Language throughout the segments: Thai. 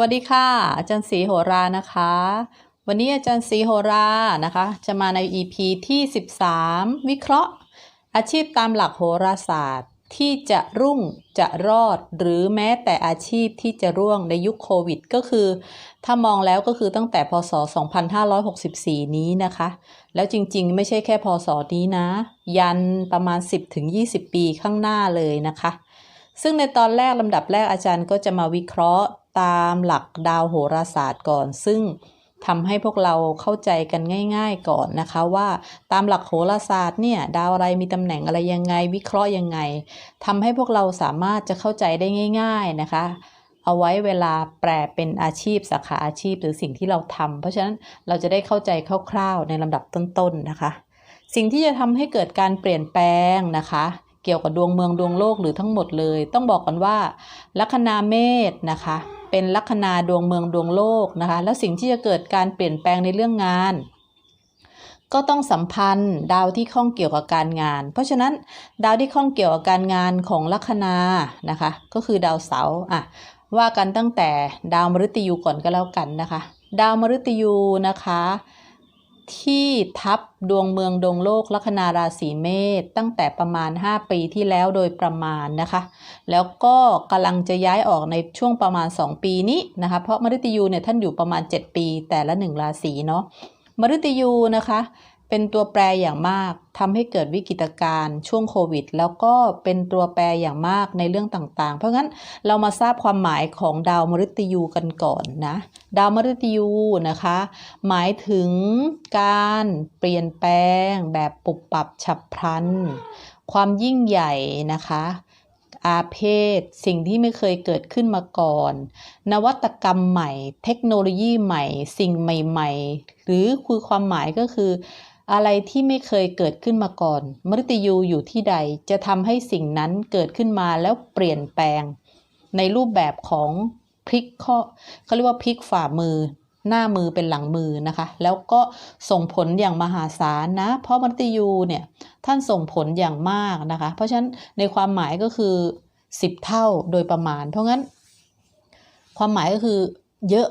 วัสดีค่ะ อาจารย์ศรีโหรานะคะ วันนี้อาจารย์ศรีโหรานะคะ จะมาใน EP ที่ 13 วิเคราะห์ อาชีพตามหลักโหราศาสตร์ ที่จะรุ่งจะรอด หรือแม้แต่อาชีพที่จะร่วงในยุคโควิด ก็คือ ถ้ามองแล้วก็คือตั้งแต่พศ 2564 นี้นะคะ แล้วจริงๆ ไม่ใช่แค่พศนี้นะ ยันประมาณ 10-20 ปีข้างหน้าเลยนะคะซึ่งในตอนแรกลำดับแรกอาจารย์ก็จะมาวิเคราะห์ ตามหลักดาวโหราศาสตร์ก่อน ซึ่งทำให้พวกเราเข้าใจกันง่าย ๆก่อนนะคะว่าตามหลักโหราศาสตร์เนี่ยดาวอะไรมีตำแหน่งอะไรยังไง วิเคราะห์ยังไงทำให้พวกเราสามารถจะเข้าใจได้ง่าย ๆนะคะเอาไว้เวลาแปลเป็นอาชีพสาขาอาชีพหรือสิ่งที่เราทำเพราะฉะนั้นเราจะได้เข้าใจคร่าวๆ ในลำดับต้นๆนะคะ สิ่งที่จะทำให้เกิดการเปลี่ยนแปลงนะคะ เกี่ยวกับดวงเมืองดวงโลกหรือทั้งหมดเลย ต้องบอกกันว่าลัคนาเมษนะคะ เป็นลัคนาดวงเมืองดวงโลกนะคะแล้วสิ่งที่จะเกิดการเปลี่ยนแปลงในเรื่องงาน ก็ต้องสัมพันธ์ดาวที่ข้องเกี่ยวกับการงาน เพราะฉะนั้นดาวที่ข้องเกี่ยวกับการงานของลัคนานะคะก็คือดาวเสาร์อะว่ากันตั้งแต่ดาวมฤตยูก่อนก็แล้วกันนะคะ ดาวมฤตยูนะคะ ที่ทับดวงเมืองดวงโลกลัคนาราศีเมษตั้งแต่ประมาณ 5 ปีที่แล้วโดยประมาณนะคะ แล้วก็กำลังจะย้ายออกในช่วงประมาณ 2 ปีนี้นะคะ เพราะมฤตยูเนี่ยท่านอยู่ประมาณ 7 ปีแต่ละ 1 ราศีเนาะมฤตยูนะคะ เป็นตัวแปรอย่างมากทำให้เกิดวิกฤตการณ์ช่วงโควิด แล้วก็เป็นตัวแปรอย่างมากในเรื่องต่างๆ เพราะงั้นเรามาทราบความหมายของดาวมฤตยูกันก่อนนะ ดาวมฤตยูนะคะ หมายถึงการเปลี่ยนแปลงแบบปุบปับฉับพลัน ความยิ่งใหญ่นะคะอาเพศ สิ่งที่ไม่เคยเกิดขึ้นมาก่อน นวัตกรรมใหม่ เทคโนโลยีใหม่ สิ่งใหม่ ๆ หรือคือความหมายก็คือ อะไรที่ไม่เคยเกิดขึ้นมาก่อน มฤตยูอยู่ที่ใดจะทำให้สิ่งนั้นเกิดขึ้นมาแล้วเปลี่ยนแปลง ในรูปแบบของพลิกข้อเขาเรียกว่าพลิกฝ่ามือ หน้ามือเป็นหลังมือนะคะ แล้วก็ส่งผลอย่างมหาศาลนะ เพราะมฤตยูเนี่ยท่านส่งผลอย่างมากนะคะ เพราะฉะนั้นในความหมายก็คือ 10 เท่าโดยประมาณ เพราะงั้น ความหมายก็คือเยอะ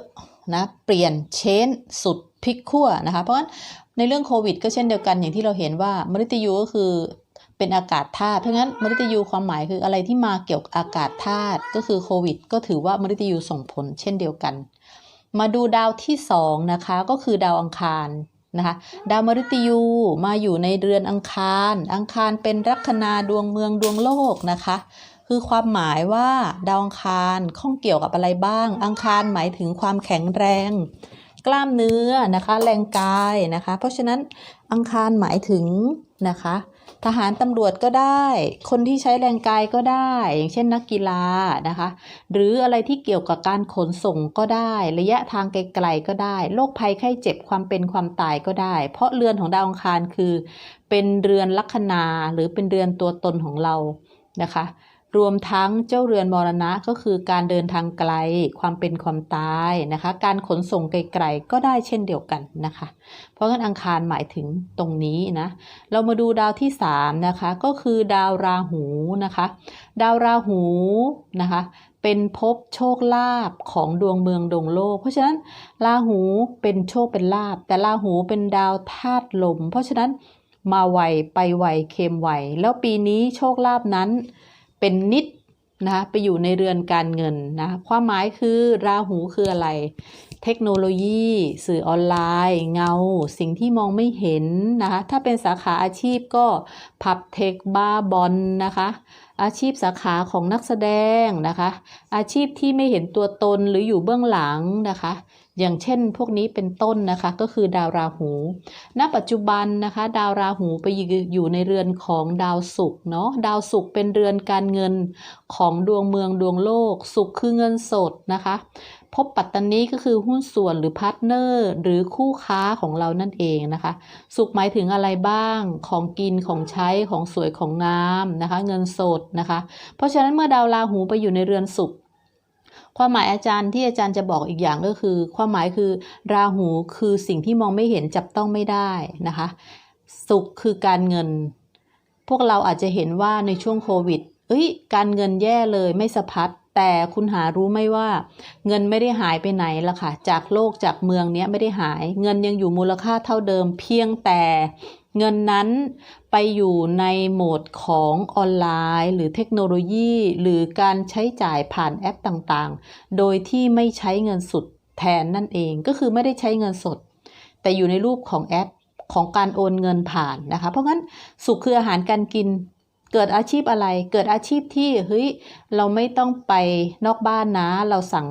นะเปลี่ยนเชนสุดพลิกขั้วนะคะ เพราะฉะนั้นในเรื่องโควิด ก็เช่นเดียวกันอย่างที่เราเห็นว่ามฤตยูก็คือเป็นอากาศธาตุเพราะงั้นมฤตยูความหมายคืออะไรที่มาเกี่ยวกับอากาศธาตุก็คือโควิด ก็ถือว่ามฤตยูส่งผลเช่นเดียวกัน มาดูดาวที่สองนะคะก็คือดาวอังคารนะคะดาวมฤตยูมาอยู่ในเรือนอังคาร อังคารเป็นลัคนาดวงเมืองดวงโลกนะคะ คือความหมายว่าดาวอังคารข้องเกี่ยวกับอะไรบ้าง อังคารหมายถึงความแข็งแรง กล้ามเนื้อนะคะ แรงกายนะคะ เพราะฉะนั้นอังคารหมายถึงนะคะ ทหารตำรวจก็ได้ คนที่ใช้แรงกายก็ได้ อย่างเช่นนักกีฬานะคะ หรืออะไรที่เกี่ยวกับการขนส่งก็ได้ ระยะทางไกลๆก็ได้โรคภัยไข้เจ็บความเป็นความตายก็ได้ เพราะเรือนของดาวอังคารคือ เป็นเรือนลัคนาหรือเป็นเรือนตัวตนของเรานะคะ รวมทั้งเจ้าเรือนมรณะก็คือการเดินทางไกล ความเป็นความตายนะคะ การขนส่งไกลๆก็ได้เช่นเดียวกันนะคะ เพราะงั้นอังคารหมายถึงตรงนี้นะ เรามาดูดาวที่3นะคะก็คือดาวราหูนะคะ ดาวราหูนะคะ เป็นภพโชคลาภของดวงเมืองดวงโลก เพราะฉะนั้นราหูเป็นโชคเป็นลาภแต่ราหูเป็นดาวธาตุลม เพราะฉะนั้นมาไวไปไวเค็มไวแล้วปีนี้โชคลาภนั้น เป็นนิดนะคะไปอยู่ในเรือนการเงินนะความหมายคือราหูคืออะไร เทคโนโลยี สื่อออนไลน์ เงา สิ่งที่มองไม่เห็นนะคะถ้าเป็นสาขาอาชีพก็ผับเทคบาร์บอลนะคะ อาชีพสาขาของนักแสดงนะคะ อาชีพที่ไม่เห็นตัวตนหรืออยู่เบื้องหลังนะคะ อย่างเช่นพวกนี้เป็นต้นนะคะก็คือดาวราหู ณ ปัจจุบันนะคะ ดาวราหูไปอยู่ในเรือนของดาวศุกร์เนาะดาวศุกร์เป็นเรือนการเงินของดวงเมืองดวงโลกศุกร์คือเงินสดนะคะ พบปัตตานีก็คือหุ้นส่วนหรือพาร์ทเนอร์หรือคู่ค้าของเรานั่นเองนะคะ สุขหมายถึงอะไรบ้างของกินของใช้ของสวยของงามนะคะ เงินสดนะคะ เพราะฉะนั้นเมื่อดาวราหูไปอยู่ในเรือนสุขความหมายอาจารย์ที่อาจารย์จะบอกอีกอย่างก็คือ ความหมายคือ ราหูคือสิ่งที่มองไม่เห็นจับต้องไม่ได้นะคะ สุขคือการเงิน พวกเราอาจจะเห็นว่าในช่วงโควิดเอ้ยการเงินแย่เลยไม่สะพัด แต่คุณหารู้ไหมว่า เงินไม่ได้หายไปไหนละค่ะ จากโลกจากเมืองเนี้ยไม่ได้หาย เงินยังอยู่มูลค่าเท่าเดิม เพียงแต่เงินนั้นไปอยู่ในโหมดของออนไลน์ หรือเทคโนโลยี หรือการใช้จ่ายผ่านแอปต่างๆ โดยที่ไม่ใช้เงินสดแทนนั่นเองก็คือไม่ได้ใช้เงินสด แต่อยู่ในรูปของแอปของการโอนเงินผ่านนะคะ เพราะงั้นสุขคืออาหารการกิน เกิดอาชีพอะไร เกิดอาชีพที่เฮ้ยเราไม่ต้องไปนอกบ้านนะ เราสั่ง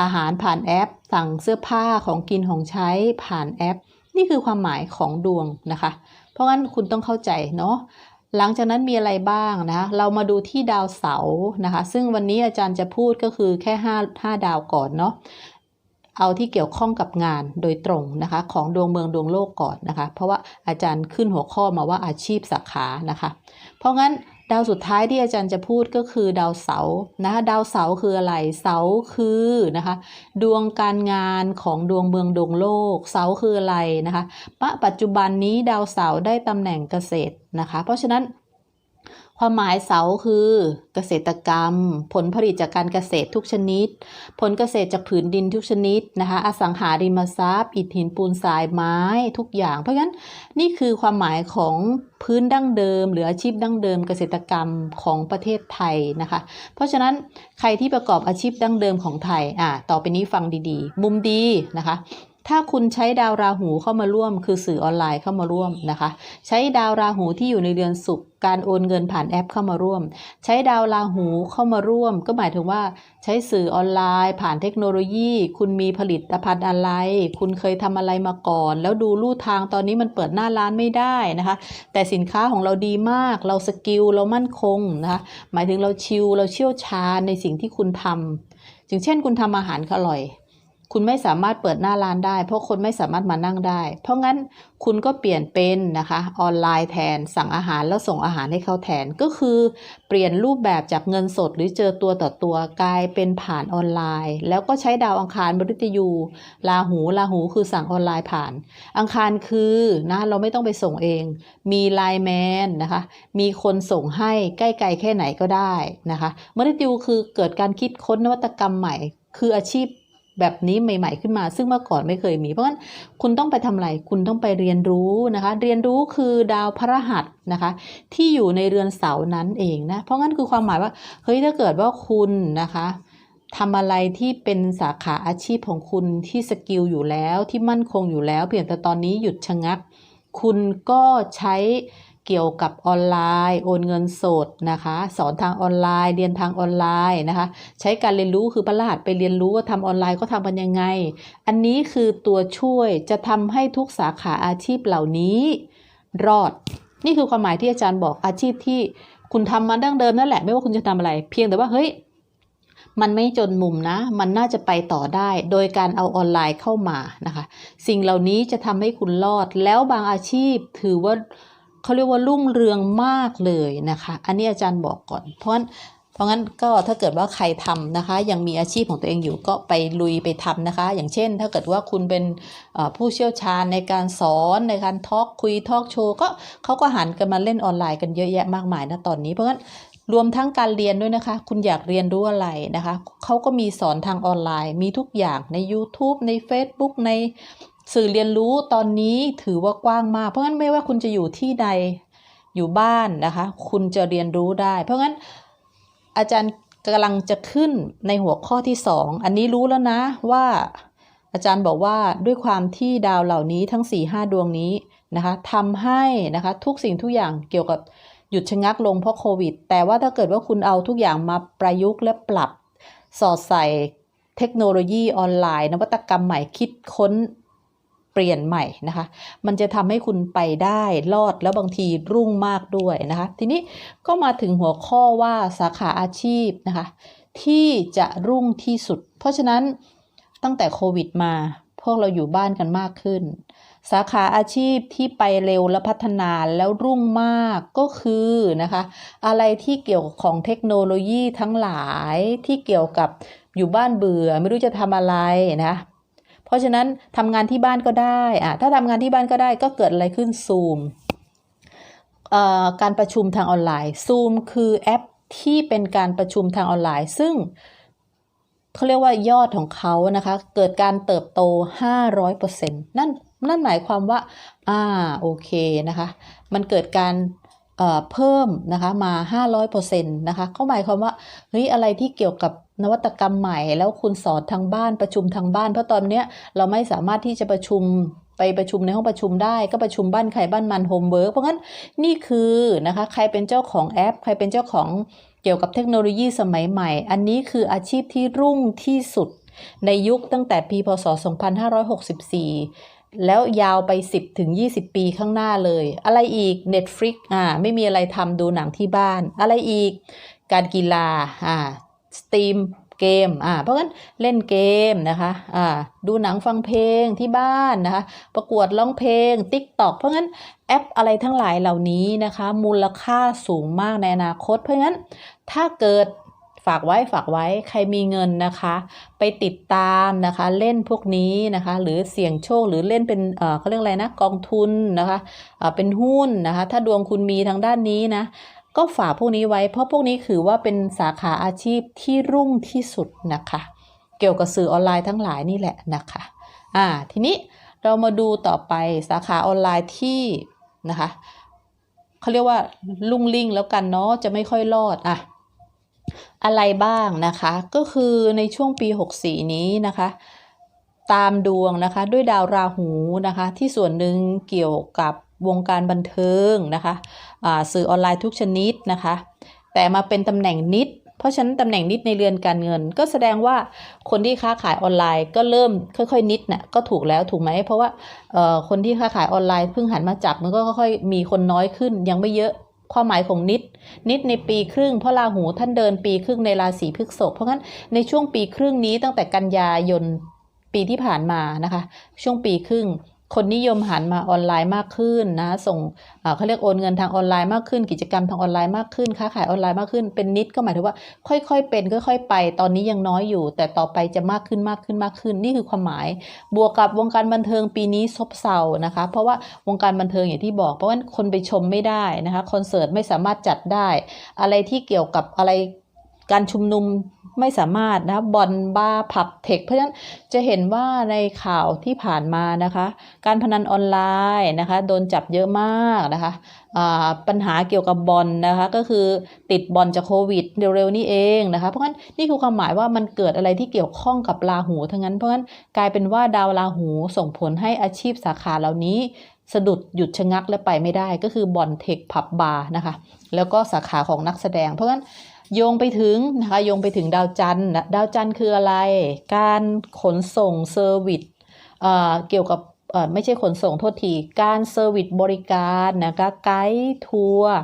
อาหารผ่านแอป สั่งเสื้อผ้าของกินของใช้ผ่านแอป นี่คือความหมายของดวงนะคะ เพราะงั้นคุณต้องเข้าใจเนาะหลังจากนั้นมีอะไรบ้างนะ เรามาดูที่ดาวเสาร์นะคะ ซึ่งวันนี้อาจารย์จะพูดก็คือแค่ 5 5 ดาวก่อนเนาะ เอาที่เกี่ยวข้องกับงานโดยตรงนะคะของดวงเมืองดวงโลกก่อนนะคะ เพราะว่าอาจารย์ขึ้นหัวข้อมาว่าอาชีพสาขานะคะ เพราะงั้นดาวสุดท้ายที่อาจารย์จะพูดก็คือดาวเสาร์นะคะดาวเสาร์คืออะไรเสาร์คือนะคะ ดวงการงานของดวงเมืองดวงโลก เสาร์คืออะไรนะคะปัจจุบันนี้ดาวเสาร์ได้ตำแหน่งเกษตรนะคะ เพราะฉะนั้น ความหมายเสาคือเกษตรกรรม ผลผลิตจากการเกษตรทุกชนิด ผลเกษตรจากผืนดินทุกชนิดนะคะอสังหาริมทรัพย์อิฐหินปูนทรายไม้ทุกอย่าง เพราะฉะนั้นนี่คือความหมายของพื้นดั้งเดิม หรืออาชีพดั้งเดิม เกษตรกรรมของประเทศไทยนะคะ เพราะฉะนั้นใครที่ประกอบอาชีพดั้งเดิมของไทยอ่าต่อไปนี้ฟังดีๆ มุมดีนะคะ ถ้าคุณใช้ดาวราหูเข้ามาร่วม คือสื่อออนไลน์เข้ามาร่วมนะคะ ใช้ดาวราหูที่อยู่ในเรือนสุขการโอนเงินผ่านแอปเข้ามาร่วม ใช้ดาวราหูเข้ามาร่วม ก็หมายถึงว่าใช้สื่อออนไลน์ ผ่านเทคโนโลยี คุณมีผลิตภัณฑ์อะไร คุณเคยทำอะไรมาก่อน แล้วดูลู่ทางตอนนี้มันเปิดหน้าร้านไม่ได้นะคะ แต่สินค้าของเราดีมาก เราสกิลเรามั่นคงนะคะหมายถึงเราชิลเราเชี่ยวชาญในสิ่งที่คุณทำอย่างเช่นคุณทำอาหารอร่อย คุณไม่สามารถเปิดหน้าร้านได้ เพราะคนไม่สามารถมานั่งได้ เพราะงั้นคุณก็เปลี่ยนเป็นนะคะออนไลน์แทนสั่งอาหารแล้วส่งอาหารให้เขาแทนก็คือเปลี่ยนรูปแบบจากเงินสดหรือเจอตัวต่อตัวกลายเป็นผ่านออนไลน์ แล้วก็ใช้ดาวอังคารบริตยูลาหูลาหูคือสั่งออนไลน์ผ่าน อังคารคือนะเราไม่ต้องไปส่งเอง มีไลน์แมนนะคะมีคนส่งให้ใกล้ไกลแค่ไหนก็ได้นะคะมริตยูคือเกิดการคิดค้นนวัตกรรมใหม่ คืออาชีพ แบบนี้ใหม่ ๆ ขึ้นมา ซึ่งเมื่อก่อนไม่เคยมี เพราะฉะนั้นคุณต้องไปทำอะไร คุณต้องไปเรียนรู้นะคะ เรียนรู้คือดาวพระหัสนะคะ ที่อยู่ในเรือนเสาร์นั้นเองนะ เพราะงั้นคือความหมายว่าเฮ้ยถ้าเกิดว่าคุณนะคะทำอะไรที่เป็นสาขาอาชีพของคุณที่สกิลอยู่แล้วที่มั่นคงอยู่แล้ว เพียงแต่ตอนนี้หยุดชะงัก คุณก็ใช้ เกี่ยวกับออนไลน์ โอนเงินสดนะคะ สอนทางออนไลน์ เรียนทางออนไลน์นะคะ ใช้การเรียนรู้คือประหลาดไปเรียนรู้ว่าทำออนไลน์ก็ทำกันยังไง อันนี้คือตัวช่วยจะทำให้ทุกสาขาอาชีพเหล่านี้ รอด นี่คือความหมายที่อาจารย์บอกอาชีพที่คุณทำมาดั้งเดิมนั่นแหละไม่ว่าคุณจะทำอะไร เพียงแต่ว่าเฮ้ยมันไม่จนมุมนะ มันน่าจะไปต่อได้ โดยการเอาออนไลน์เข้ามานะคะ สิ่งเหล่านี้จะทำให้คุณรอด แล้วบางอาชีพถือว่า เขาเรียกว่ารุ่งเรืองมากเลยนะคะ อันนี้อาจารย์บอกก่อน เพราะฉะนั้นเพราะงั้นก็ถ้าเกิดว่าใครทำนะคะ ยังมีอาชีพของตัวเองอยู่ก็ไปลุยไปทำนะคะ อย่างเช่น ถ้าเกิดว่าคุณเป็นผู้เชี่ยวชาญในการสอนในการทอล์กคุยทอล์กโชว์ก็เขาก็หันกันมาเล่นออนไลน์กันเยอะแยะมากมายนะตอนนี้เพราะงั้นรวมทั้งการเรียนด้วยนะคะ คุณอยากเรียนรู้อะไรนะคะ เขาก็มีสอนทางออนไลน์ มีทุกอย่างใน YouTube ใน Facebook ใน สื่อเรียนรู้ตอนนี้ถือว่ากว้างมาก เพราะงั้นไม่ว่าคุณจะอยู่ที่ใดอยู่บ้านนะคะ คุณจะเรียนรู้ได้ เพราะงั้นอาจารย์กำลังจะขึ้นในหัวข้อที่สองอันนี้รู้แล้วนะว่าอาจารย์บอกว่าด้วยความที่ดาวเหล่านี้ทั้ง4ี่ห้าดวงนี้นะคะทำให้นะคะทุกสิ่งทุกอย่างเกี่ยวกับหยุดชะงักลงเพราะโควิด แต่ว่าถ้าเกิดว่าคุณเอาทุกอย่างมาประยุกต์และปรับ สอดใส่เทคโนโลยีออนไลน์ นวัตกรรมใหม่คิดค้น ปลี่ยนใหม่นะคะ มันจะทำให้คุณไปได้รอดแล้วบางทีรุ่งมากด้วยนะคะ ทีนี้ก็มาถึงหัวข้อว่าสาขาอาชีพนะคะ ที่จะรุ่งที่สุด เพราะฉะนั้นตั้งแต่โควิดมา พวกเราอยู่บ้านกันมากขึ้น สาขาอาชีพที่ไปเร็วและพัฒนาแล้วรุ่งมากก็คือนะคะ อะไรที่เกี่ยวของเทคโนโลยีทั้งหลายที่เกี่ยวกับอยู่บ้านเบื่อไม่รู้จะทำอะไรนะ เพราะฉะนั้นทำงานที่บ้านก็ได้อะถ้าทำงานที่บ้านก็ได้ก็เกิดอะไรขึ้นซูมการประชุมทางออนไลน์ซูมคือแอปที่เป็นการประชุมทางออนไลน์ ซึ่งเขาเรียกว่ายอดของเขานะคะ เกิดการเติบโต 500%นั่นนั่นหมายความว่า อ่า โอเคนะคะ มันเกิดการ เพิ่มนะคะมา 500%นะคะก็หมายความว่าเฮ้ยอะไรที่เกี่ยวกับนวัตกรรมใหม่ แล้วคุณสอนทางบ้านประชุมทางบ้าน เพราะตอนเนี้ยเราไม่สามารถที่จะประชุมไปประชุมในห้องประชุมได้ก็ประชุมบ้านใครบ้านมันโฮมเวิร์กเพราะงั้นนี่คือนะคะใครเป็นเจ้าของแอป ใครเป็นเจ้าของเกี่ยวกับเทคโนโลยีสมัยใหม่ อันนี้คืออาชีพที่รุ่งที่สุดในยุคตั้งแต่ปีพศ 2564 แล้วยาวไป 10ถึง20 ปีข้างหน้าเลย อะไรอีก Netflix อ่าไม่มีอะไรทำดูหนังที่บ้าน อะไรอีก การกีฬาอ่าสตรีมเกมอ่าเพราะงั้นเล่นเกมนะคะอ่าดูหนังฟังเพลงที่บ้านนะคะประกวดร้องเพลง TikTok เพราะงั้นแอปอะไรทั้งหลายเหล่านี้นะคะ มูลค่าสูงมากในอนาคต เพราะงั้นถ้าเกิด ฝากไว้ฝากไว้ใครมีเงินนะคะ ไปติดตามนะคะ เล่นพวกนี้นะคะ หรือเสี่ยงโชคหรือเล่นเป็นเออเขาเรียกอะไรนะกองทุนนะคะเออเป็นหุ้นนะคะ ถ้าดวงคุณมีทางด้านนี้นะก็ฝากพวกนี้ไว้ เพราะพวกนี้ถือว่าเป็นสาขาอาชีพที่รุ่งที่สุดนะคะ เกี่ยวกับสื่อออนไลน์ทั้งหลายนี่แหละนะคะอ่าทีนี้เรามาดูต่อไปสาขาออนไลน์ที่นะคะเขาเรียกว่าลุ่งลิ่งแล้วกันเนาะจะไม่ค่อยรอดอะ อะไรบ้างนะคะ ก็คือในช่วงปี 64 นี้นะคะ ตามดวงนะคะด้วยดาวราหูนะคะ ที่ส่วนหนึ่งเกี่ยวกับวงการบันเทิงนะคะอ่าสื่อออนไลน์ทุกชนิดนะคะ แต่มาเป็นตำแหน่งนิด เพราะฉะนั้นตำแหน่งนิดในเรือนการเงิน ก็แสดงว่าคนที่ค้าขายออนไลน์ก็เริ่มค่อยๆนิดน่ะก็ถูกแล้วถูกไหมเพราะว่าเอ่อคนที่ค้าขายออนไลน์เพิ่งหันมาจับมันก็ค่อยๆมีคนน้อยขึ้นยังไม่เยอะ ความหมายของนิด นิดในปีครึ่งเพราะราหูท่านเดินปีครึ่งในราศีพฤษภเพราะงั้นในช่วงปีครึ่งนี้ตั้งแต่กันยายนปีที่ผ่านมานะคะ ช่วงปีครึ่ง คนนิยมหันมาออนไลน์มากขึ้นนะ ส่งเขาเรียกโอนเงินทางออนไลน์มากขึ้น กิจกรรมทางออนไลน์มากขึ้นค้าขายออนไลน์มากขึ้น เป็นนิดก็หมายถึงว่า ค่อยๆ เป็นค่อยๆไป ตอนนี้ยังน้อยอยู่ แต่ต่อไปจะมากขึ้นมากขึ้นมากขึ้น นี่คือความหมาย บวกกับวงการบันเทิงปีนี้ซบเซานะคะ เพราะว่าวงการบันเทิงอย่างที่บอก เพราะว่าคนไปชมไม่ได้นะคะ คอนเสิร์ตไม่สามารถจัดได้ อะไรที่เกี่ยวกับอะไร การชุมนุมไม่สามารถนะบอลบาร์ผับเทคเพราะฉะนั้นจะเห็นว่าในข่าวที่ผ่านมานะคะ การพนันออนไลน์นะคะโดนจับเยอะมากนะคะปัญหาเกี่ยวกับบอลนะคะก็คือติดบอลจากโควิดเร็วๆนี้เองนะคะเพราะงั้นนี่คือความหมายว่ามันเกิดอะไรที่เกี่ยวข้องกับราหูทั้งนั้นเพราะงั้นกลายเป็นว่าดาวราหูส่งผลให้อาชีพสาขาเหล่านี้สะดุดหยุดชะงักและไปไม่ได้ก็คือบอลเทคผับบาร์นะคะแล้วก็สาขาของนักแสดง เพราะงั้น โยงไปถึงนะคะโยงไปถึงดาวจันทร์ดาวจันทร์คืออะไร การขนส่งเซอร์วิสเอ่อเกี่ยวกับเอ่อไม่ใช่ขนส่งโทษที การเซอร์วิสบริการนะคะไกด์ทัวร์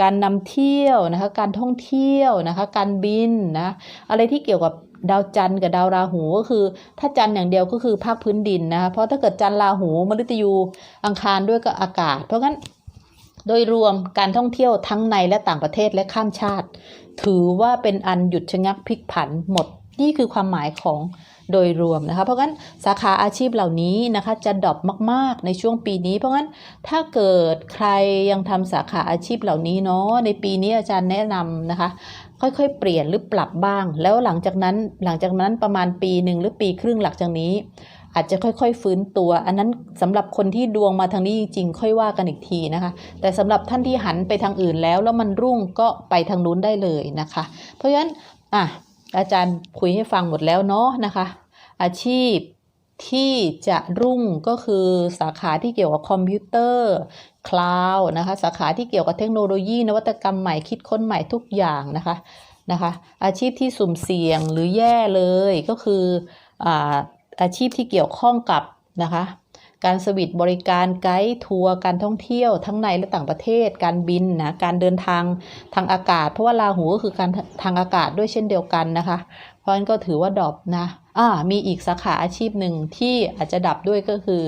การนำเที่ยวนะคะการท่องเที่ยวนะคะการบินนะอะไรที่เกี่ยวกับดาวจันทร์กับดาวราหูก็คือ ถ้าจันทร์อย่างเดียวก็คือภาคพื้นดินนะคะเพราะถ้าเกิดจันทร์ราหูมฤตยูอังคารด้วยก็อากาศ เพราะงั้น โดยรวมการท่องเที่ยวทั้งในและต่างประเทศและข้ามชาติ ถือว่าเป็นอันหยุดชะงักพลิกผันหมดนี่คือความหมายของโดยรวมนะคะเพราะงั้นสาขาอาชีพเหล่านี้นะคะจะดรอปมาก ๆ ในช่วงปีนี้ เพราะงั้นถ้าเกิดใครยังทำสาขาอาชีพเหล่านี้เนาะในปีนี้อาจารย์แนะนำนะคะ ค่อยๆ เปลี่ยนหรือปรับบ้าง แล้วหลังจากนั้นหลังจากนั้นประมาณปีหนึ่งหรือปีครึ่งหลังจากนี้ อาจจะค่อยๆฟื้นตัว อันนั้นสำหรับคนที่ดวงมาทางนี้จริงๆ ค่อยว่ากันอีกทีนะคะ แต่สำหรับท่านที่หันไปทางอื่นแล้ว แล้วมันรุ่งก็ไปทางนู้นได้เลยนะคะ เพราะฉะนั้นอะอาจารย์คุยให้ฟังหมดแล้วเนาะนะคะ อาชีพที่จะรุ่งก็คือสาขาที่เกี่ยวกับคอมพิวเตอร์คลาวนะคะ สาขาที่เกี่ยวกับเทคโนโลยี นวัตกรรมใหม่คิดค้นใหม่ทุกอย่างนะคะนะคะ อาชีพที่สุ่มเสี่ยงหรือแย่เลยก็คืออ่า อาชีพที่เกี่ยวข้องกับนะคะ การสวิตบริการไกด์ทัวร์การท่องเที่ยวทั้งในและต่างประเทศ การบินนะการเดินทางทางอากาศ เพราะว่าราหูก็คือการทางอากาศด้วยเช่นเดียวกันนะคะ เพราะฉะนั้นก็ถือว่าดรอปนะอ่ามีอีกสาขาอาชีพหนึ่งที่อาจจะดับด้วยก็คือ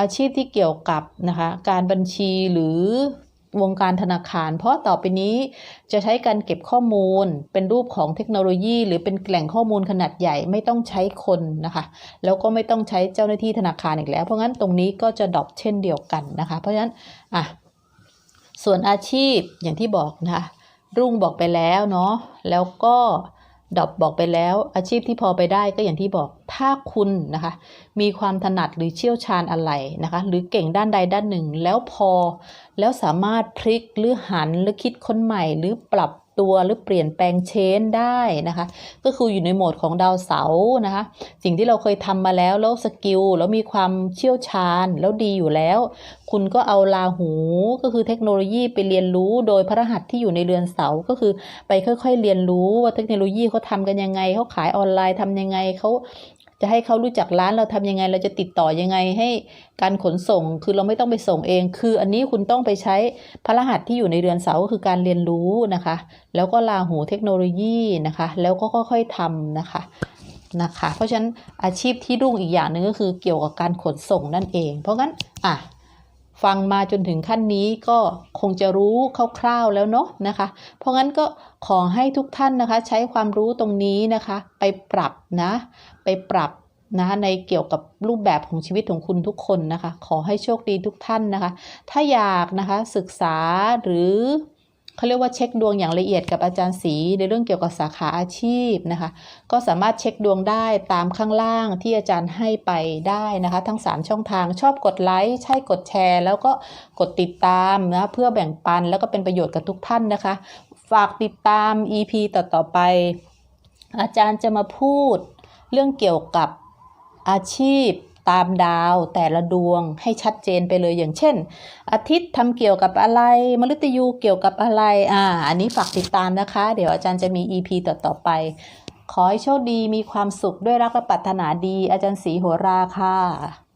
อาชีพที่เกี่ยวกับนะคะการบัญชีหรือ วงการธนาคาร เพราะต่อไปนี้จะใช้การเก็บข้อมูล เป็นรูปของเทคโนโลยี หรือเป็นแหล่งข้อมูลขนาดใหญ่ไม่ต้องใช้คนนะคะ แล้วก็ไม่ต้องใช้เจ้าหน้าที่ธนาคารอีกแล้ว เพราะงั้นตรงนี้ก็จะดรอปเช่นเดียวกันนะคะ เพราะฉะนั้นอะส่วนอาชีพอย่างที่บอกนะคะรุ่งบอกไปแล้วเนาะแล้วก็ ดอบบอกไปแล้ว อาชีพที่พอไปได้ก็อย่างที่บอกถ้าคุณนะคะ มีความถนัดหรือเชี่ยวชาญอะไรนะคะ หรือเก่งด้านใดด้านหนึ่งแล้วพอ แล้วสามารถพลิกหรือหันหรือคิดค้นใหม่หรือปรับ ตัวหรือเปลี่ยนแปลงเชนได้นะคะ ก็คืออยู่ในโหมดของดาวเสาร์นะคะ สิ่งที่เราเคยทำมาแล้วแล้วสกิลแล้วมีความเชี่ยวชาญแล้วดีอยู่แล้ว คุณก็เอาลาหูก็คือเทคโนโลยีไปเรียนรู้โดยพระรหัสที่อยู่ในเรือนเสาร์ก็คือไปค่อยๆเรียนรู้ว่าเทคโนโลยีเขาทำกันยังไงเขาขายออนไลน์ทำยังไงเขา จะให้เขารู้จักร้านเราทำยังไง เราจะติดต่อยังไงให้การขนส่ง คือเราไม่ต้องไปส่งเอง คืออันนี้คุณต้องไปใช้พระรหัสที่อยู่ในเรือนเสาร์ก็คือการเรียนรู้นะคะ แล้วก็ลาหูเทคโนโลยีนะคะ แล้วก็ค่อยๆทำนะคะนะคะ เพราะฉะนั้นอาชีพที่รุ่งอีกอย่างหนึ่งก็คือเกี่ยวกับการขนส่งนั่นเอง เพราะงั้นอะ ฟังมาจนถึงขั้นนี้ก็คงจะรู้คร่าวๆแล้วเนาะนะคะ เพราะงั้นก็ขอให้ทุกท่านนะคะใช้ความรู้ตรงนี้นะคะ ไปปรับนะ ไปปรับนะในเกี่ยวกับรูปแบบของชีวิตของคุณทุกคนนะคะ ขอให้โชคดีทุกท่านนะคะ ถ้าอยากนะคะศึกษาหรือ เขาเรียกว่าเช็คดวงอย่างละเอียดกับอาจารย์ศรีในเรื่องเกี่ยวกับสาขาอาชีพนะคะ ก็สามารถเช็คดวงได้ตามข้างล่างที่อาจารย์ให้ไปได้นะคะ ทั้ง 3 ช่องทางชอบกดไลค์ใช่กดแชร์ แล้วก็กดติดตามนะเพื่อแบ่งปันแล้วก็เป็นประโยชน์กับทุกท่านนะคะ ฝากติดตาม EP ต่อๆไป อาจารย์จะมาพูดเรื่องเกี่ยวกับอาชีพ ตามดาวแต่ละดวงให้ชัดเจนไปเลยอย่างเช่น อาทิตย์ทำเกี่ยวกับอะไร มฤตยูเกี่ยวกับอะไรอ่าอันนี้ฝากติดตามนะคะ เดี๋ยวอาจารย์จะมี EP ต่อๆไป ขอให้โชคดีมีความสุขด้วยรักและปรารถนาดีอาจารย์ศรีโหราค่ะ